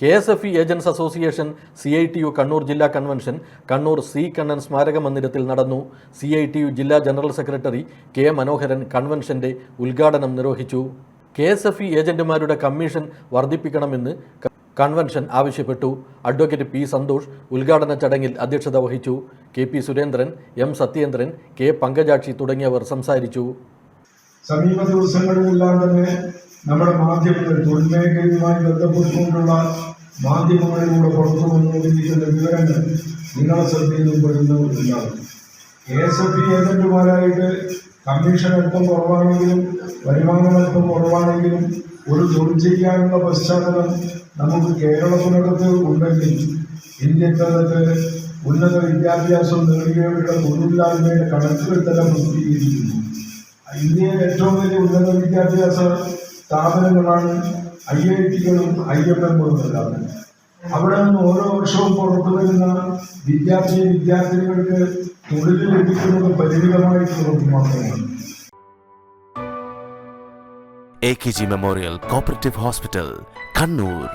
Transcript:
K S F E agents association C I T U Kannur ജില്ലാ convention Kannur C Kannan സ്മാരക മന്ദിരത്തിൽ നടന്നു. C I T U ജില്ലാ general secretary K Manoharan കൺവെൻഷന്റെ ഉദ്ഘാടനം നിർവഹിച്ചു. കെ എസ് എഫ് ഇ ഏജന്റുമാരുടെ കമ്മീഷൻ വർദ്ധിപ്പിക്കണമെന്ന് കൺവെൻഷൻ ആവശ്യപ്പെട്ടു. അഡ്വക്കേറ്റ് പി സന്തോഷ് ഉദ്ഘാടന ചടങ്ങിൽ അധ്യക്ഷത വഹിച്ചു. K P Surendran M Sathyendran K Pankajakshi തുടങ്ങിയവർ സംസാരിച്ചു. സമീപ ദിവസങ്ങളിലെല്ലാം തന്നെ നമ്മുടെ മാധ്യമങ്ങൾ തൊഴിൽ മേഖലയുമായി ബന്ധപ്പെട്ടുകൊണ്ടുള്ള മാധ്യമങ്ങളിലൂടെ പുറത്തു വന്നുകൊണ്ടിരിക്കുന്ന വിവരങ്ങൾ നിങ്ങളെ ശ്രദ്ധയിൽ കെ എസ് എഫ് ഇ ഏജന്റുമാരായിട്ട് കമ്മീഷൻ അല്പം കുറവാണെങ്കിലും വരുമാനം അല്പം കുറവാണെങ്കിലും ഒരു തൊഴിൽ ചെയ്യാനുള്ള പശ്ചാത്തലം നമുക്ക് കേരളത്തിനകത്ത് ഉണ്ടെങ്കിൽ ഇന്ത്യക്കകത്ത് ഉന്നത വിദ്യാഭ്യാസം നേടിയവരുടെ തൊഴിലില്ലായ്മയുടെ കണക്കുകൾ തന്നെ പ്രസിദ്ധീകരിക്കുന്നു ഇന്ത്യയിൽ ഏറ്റവും വലിയ ഉന്നത വിദ്യാഭ്യാസ സ്ഥാപനങ്ങളാണ് ഐ ഐ ടികളും ഐ എം എമ്മുകളും എല്ലാം. അവിടെ നിന്ന് ഓരോ വർഷവും പുറത്തു വരുന്ന വിദ്യാർത്ഥി വിദ്യാർത്ഥിനികൾക്ക് തൊഴിൽ ലഭിക്കുന്നത് പരിമിതമായിട്ടുള്ളത് മാത്രമാണ് A K G memorial cooperative hospital Kannur